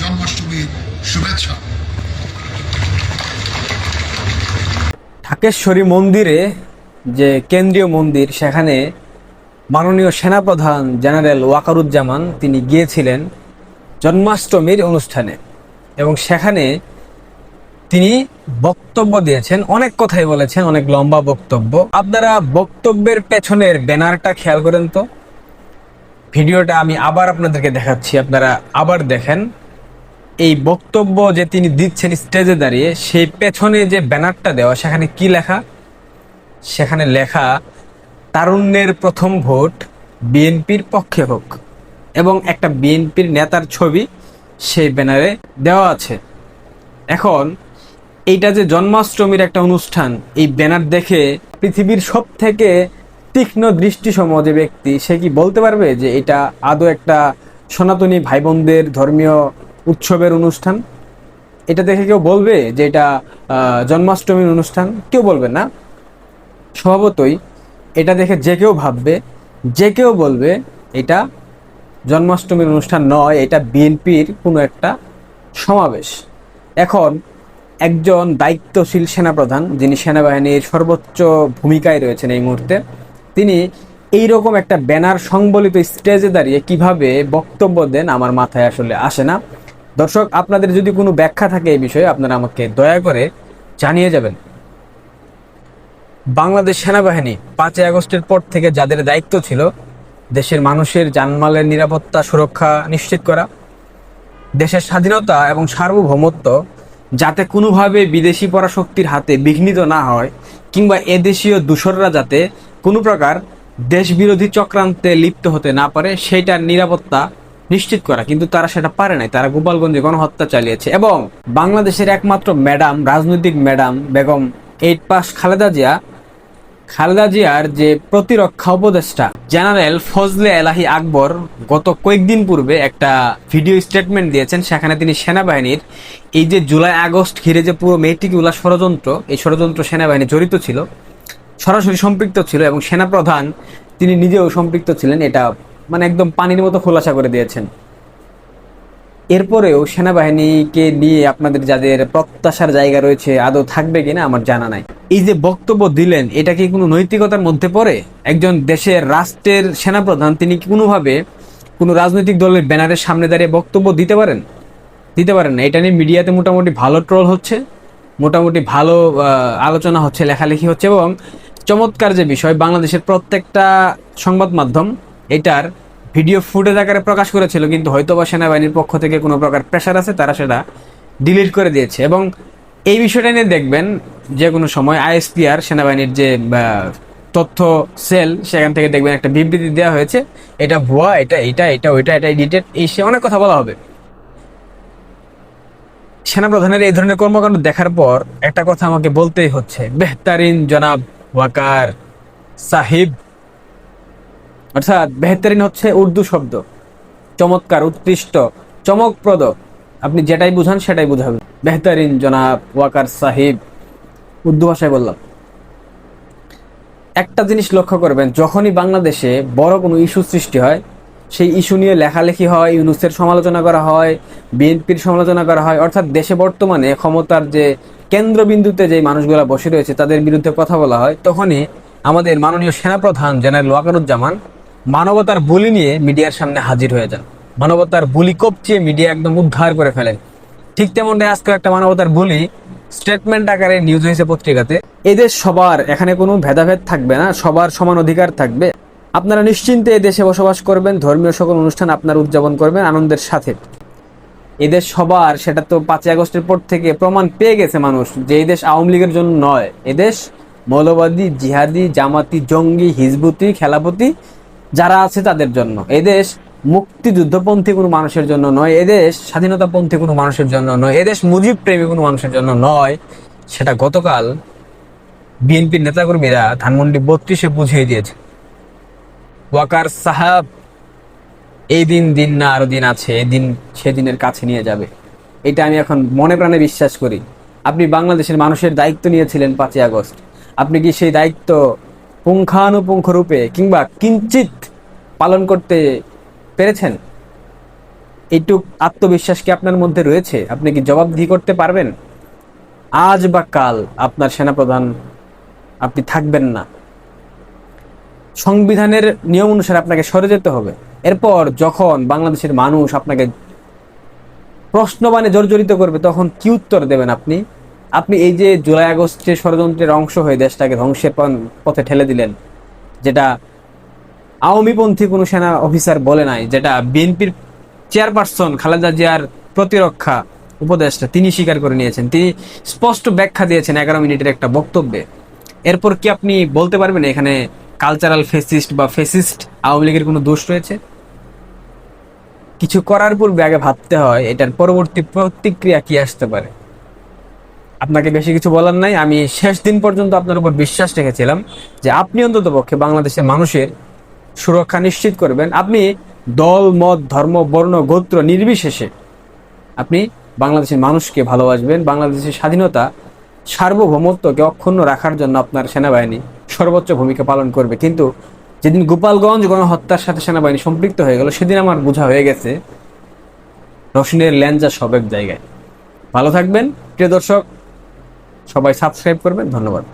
জন্মাষ্টমীর শুভেচ্ছা। ঢাকেশ্বরী মন্দিরে যে কেন্দ্রীয় মন্দির, সেখানে মাননীয় সেনাপ্রধান জেনারেল ওয়াকারুজ্জামান তিনি গিয়েছিলেন জন্মাষ্টমীর অনুষ্ঠানে এবং সেখানে তিনি বক্তব্য দিয়েছেন, অনেক কথাই বলেছেন, অনেক লম্বা বক্তব্য। আপনারা বক্তব্যের পেছনের ব্যানারটা খেয়াল করেন তো। ভিডিওটা আমি আবার আপনাদেরকে দেখাচ্ছি, আপনারা আবার দেখেন। এই বক্তব্য যে তিনি দিচ্ছেন স্টেজে দাঁড়িয়ে, সেই পেছনে যে ব্যানারটা দেওয়া, সেখানে কি লেখা? সেখানে লেখা, তারুণ্যের প্রথম ভোট বিএনপির পক্ষে হোক। এবং একটা বিএনপির নেতার ছবি সেই ব্যানারে দেওয়া আছে। এখন, এইটা যে জন্মাষ্টমীর একটা অনুষ্ঠান, এই ব্যানার দেখে পৃথিবীর সব থেকে তীক্ষ্ণ দৃষ্টিসম যে ব্যক্তি, সে কি বলতে পারবে যে এটা আদৌ একটা সনাতনী ভাই বোনদের ধর্মীয় উৎসবের অনুষ্ঠান। এটা দেখে কেউ বলবে যে এটা জন্মাষ্টমীর অনুষ্ঠান? কেউ বলবে না। স্বভাবতই এটা দেখে যে কেউ ভাববে, যে কেউ বলবে এটা জন্মাষ্টমীর অনুষ্ঠান নয়, এটা বিএনপির কোনো একটা সমাবেশ। এখন একজন দায়িত্বশীল সেনাপ্রধান, যিনি সেনাবাহিনীর সর্বোচ্চ ভূমিকায় রয়েছেন এই মুহূর্তে, তিনি এই রকম একটা ব্যানার সংবলিত স্টেজে দাঁড়িয়ে কীভাবে বক্তব্য দেন আমার মাথায় আসলে আসে না। দর্শক, আপনাদের যদি কোনো ব্যাখ্যা থাকে এই বিষয়ে, আপনারা আমাকে দয়া করে জানিয়ে যাবেন। বাংলাদেশ সেনাবাহিনী পাঁচই আগস্টের পর থেকে যাদের দায়িত্ব ছিল, দেশের মানুষের জানমালের নিরাপত্তা সুরক্ষা নিশ্চিত করা, দেশের স্বাধীনতা এবং সার্বভৌমত্ব যাতে কোনোভাবে বিদেশি পরাশক্তির হাতে বিঘ্নিত না হয়, কিংবা এদেশীয় দূষররা যাতে কোনো প্রকার দেশবিরোধী চক্রান্তে লিপ্ত হতে না পারে, সেইটার নিরাপত্তা নিশ্চিত করা, কিন্তু তারা সেটা পারে নাই। তারা গোপালগঞ্জে গণহত্যা চালিয়েছে। এবং বাংলাদেশের একমাত্র ম্যাডাম, রাজনৈতিক madam Begum eight pass Khaleda Zia, Khaleda জিয়ার যে প্রতিরক্ষা উপদেষ্টা জেনারেল ফজলে এলাহি আকবর গত কয়েকদিন পূর্বে একটা ভিডিও স্টেটমেন্ট দিয়েছেন, সেখানে তিনি সেনাবাহিনীর এই যে জুলাই আগস্ট ঘিরে যে পুরো মেয়েটিগুলা ষড়যন্ত্র, এই ষড়যন্ত্র সেনাবাহিনী জড়িত ছিল, সরাসরি সম্পৃক্ত ছিল এবং সেনাপ্রধান তিনি নিজেও সম্পৃক্ত ছিলেন, এটা মানে একদম পানির মতো খোলাসা করে দিয়েছেন। এরপরেও সেনাবাহিনীকে নিয়ে আপনাদের যাদের প্রত্যাশার জায়গা রয়েছে, আদৌ থাকবে কিনা আমার জানা নাই। এই যে বক্তব্য দিলেন, এটা কি কোনো নৈতিকতার মধ্যে পড়ে? একজন দেশের রাষ্ট্রের সেনাপ্রধান, তিনি কোনোভাবে কোনো রাজনৈতিক দলের ব্যানারের সামনে দাঁড়িয়ে বক্তব্য দিতে পারেন? দিতে পারেন না। এটা নিয়ে মিডিয়াতে মোটামুটি ভালো ট্রল হচ্ছে, মোটামুটি ভালো আলোচনা হচ্ছে, লেখালেখি হচ্ছে এবং চমৎকার যে বিষয়, বাংলাদেশের প্রত্যেকটা সংবাদ মাধ্যম এটার ভিডিও ফুটেজ আকারে প্রকাশ করেছিল, কিন্তু হয়তোবা সেনাবাহিনীর পক্ষ থেকে কোনো প্রকার প্রেশার আছে, তারা সেটা ডিলিট করে দিয়েছে। এবং এই বিষয়টা নিয়ে দেখবেন, যে কোনো সময় আইএসপিআর, সেনাবাহিনীর যে তথ্য সেল সেখান থেকে দেখবেন একটা বিবৃতি দেওয়া হয়েছে, এটা ভুয়া, এটা এটা এটা ওইটা, এটা এডিটেড এই সে অনেক কথা বলা হবে। সেনাপ্রধানের এই ধরনের কর্মকাণ্ড দেখার পর একটা কথা আমাকে বলতেই হচ্ছে, বেহতারিন জনাব ওয়াকার সাহিব অর্থাৎ বেহতারিন হচ্ছে উর্দু শব্দ। চমৎকার, উৎকৃষ্ট, চমকপ্রদ। আপনি যেটাই বুঝান সেটাই বুঝাবেন। বেহতারিন, জনাব ওয়াকার সাহিব, উর্দু ভাষায় বললাম। একটা জিনিস লক্ষ্য করবেন, যখনই বাংলাদেশে বড় কোনো ইস্যু সৃষ্টি হয়, সেই ইস্যু নিয়ে লেখালেখি হয়, ইউনুসের সমালোচনা করা হয়, বিএনপির সমালোচনা করা হয়, অর্থাৎ দেশে বর্তমানে ক্ষমতার যে কেন্দ্রবিন্দুতে যে মানুষগুলো বসে রয়েছে, তাদের বিরুদ্ধে কথা বলা হয়, তখনই আমাদের মাননীয় সেনাপ্রধান জেনারেল ওয়াকারুজ্জামান মানবতার বুলি নিয়ে মিডিয়ার সামনে হাজির হয়ে যান। মানবতার বুলি কপচিয়ে মিডিয়া একদম উদ্ধার করে ফেলেন ঠিক তেমনটাই আজকে একটা মানবতার বুলি স্টেটমেন্ট আকারে নিউজ হয়েছে পত্রিকাতে। এদের সবার এখানে কোনো ভেদাভেদ থাকবে না, সবার সমান অধিকার থাকবে। আপনারা নিশ্চিন্তে এই দেশে বসবাস করবেন, ধর্মীয় সকল অনুষ্ঠান আপনারা উদযাপন করবেন আনন্দের সাথে। এদেশ সবার, সেটা তো পাঁচই আগস্টের পর থেকে প্রমাণ পেয়ে গেছে মানুষ, যে এই দেশ আওয়ামী লীগের জন্য নয়। এদেশ মৌলবাদী, জিহাদি, জামাতি, জঙ্গি, হিজবুতি, খেলাপতি যারা আছে তাদের জন্য। এদেশ মুক্তিযুদ্ধপন্থী কোনো মানুষের জন্য নয়, এদেশ স্বাধীনতাপন্থী কোনো মানুষের জন্য নয়, এদেশ মুজিব প্রেমী কোনো মানুষের জন্য নয়। সেটা গতকাল বিএনপির নেতাকর্মীরা ধানমন্ডি বত্রিশে বুঝিয়ে দিয়েছে। ওয়াকার সাহাব, এই দিন দিন না আরও দিন আছে, এই দিন সেদিনের কাছে নিয়ে যাবে। এটা আমি এখন মনে প্রাণে বিশ্বাস করি। আপনি বাংলাদেশের মানুষের দায়িত্ব নিয়েছিলেন পাঁচই আগস্ট। আপনি কি সেই দায়িত্ব পুঙ্খানুপুঙ্খ রূপে কিংবা কিঞ্চিত পালন করতে পেরেছেন? এইটুক আত্মবিশ্বাস কি আপনার মধ্যে রয়েছে? আপনি কি জবাবদিহি করতে পারবেন? আজ বা কাল আপনার সেনাপ্রধান আপনি থাকবেন না। সংবিধানের নিয়ম অনুসারে আপনাকে সরে যেতে হবে। এরপর যখন বাংলাদেশের মানুষ আপনাকে প্রশ্নবাণে জর্জরিত করবে, তখন কি উত্তর দেবেন আপনি? আপনি এই যে জুলাই আগস্টের ষড়যন্ত্রের অংশ হয়ে দেশটাকে ধ্বংসের পথে ঠেলে দিলেন, যেটা আওয়ামীপন্থী কোনো সেনা অফিসার বলে নাই, যেটা বিএনপির চেয়ারপারসন খালেদা জিয়ার প্রতিরক্ষা উপদেষ্টা, তিনি স্বীকার করে নিয়েছেন। তিনি স্পষ্ট ব্যাখ্যা দিয়েছেন এগারো মিনিটের একটা বক্তব্যে। এরপর কি আপনি বলতে পারবেন এখানে কালচারাল ফেসিস্ট বা ফেসিস্ট আওয়ামী লীগের কোনো দোষ রয়েছে? কিছু করার পূর্বে আগে ভাবতে হয়, এটার পরবর্তী প্রতিক্রিয়া কি আসতে পারে? আপনাকে বেশি কিছু বলার নাই। আমি শেষ দিন পর্যন্ত আপনার উপর বিশ্বাস রেখেছিলাম যে আপনি অন্তত পক্ষে বাংলাদেশের মানুষের সুরক্ষা নিশ্চিত করবেন। আপনি দল, মত, ধর্ম, বর্ণ, গোত্র নির্বিশেষে আপনি বাংলাদেশের মানুষকে ভালোবাসবেন। বাংলাদেশের স্বাধীনতা, সার্বভৌমত্বকে অক্ষুণ্ণ রাখার জন্য আপনার সেনাবাহিনী সর্বোচ্চ ভূমিকা পালন করবে। কিন্তু যেদিন গোপালগঞ্জ গণহত্যার সাথে সেনাবাহিনী সম্পৃক্ত হয়ে গেল, সেদিন আমার বোঝা হয়ে গেছে রসুনের ল্যাঞ্জা সব এক জায়গায়। ভালো থাকবেন। প্রিয় দর্শক সবাই সাবস্ক্রাইব করবেন ধন্যবাদ।